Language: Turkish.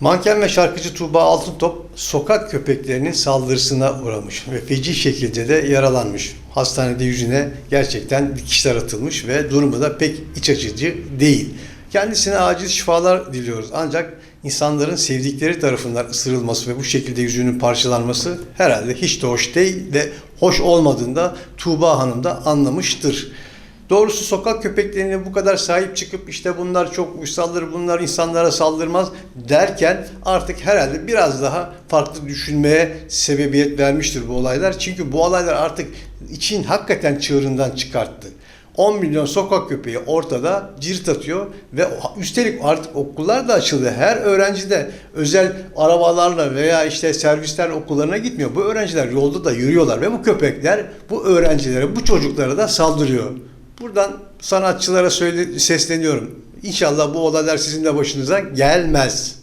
Manken ve şarkıcı Tuğba Altıntop sokak köpeklerinin saldırısına uğramış ve feci şekilde de yaralanmış. Hastanede yüzüne gerçekten dikişler atılmış ve durumu da pek iç açıcı değil. Kendisine acil şifalar diliyoruz ancak insanların sevdikleri tarafından ısırılması ve bu şekilde yüzünün parçalanması herhalde hiç de hoş değil ve hoş olmadığında Tuğba Hanım da anlamıştır. Doğrusu sokak köpeklerine bu kadar sahip çıkıp işte bunlar çok uysaldır, bunlar insanlara saldırmaz derken artık herhalde biraz daha farklı düşünmeye sebebiyet vermiştir bu olaylar. Çünkü bu olaylar artık için hakikaten çığırından çıkarttı. 10 milyon sokak köpeği ortada cirit atıyor ve üstelik artık okullar da açıldı. Her öğrenci de özel arabalarla veya işte servisler okullarına gitmiyor. Bu öğrenciler yolda da yürüyorlar ve bu köpekler bu öğrencilere, bu çocuklara da saldırıyor. Buradan sanatçılara söyle, sesleniyorum. İnşallah bu olaylar sizin de başınıza gelmez.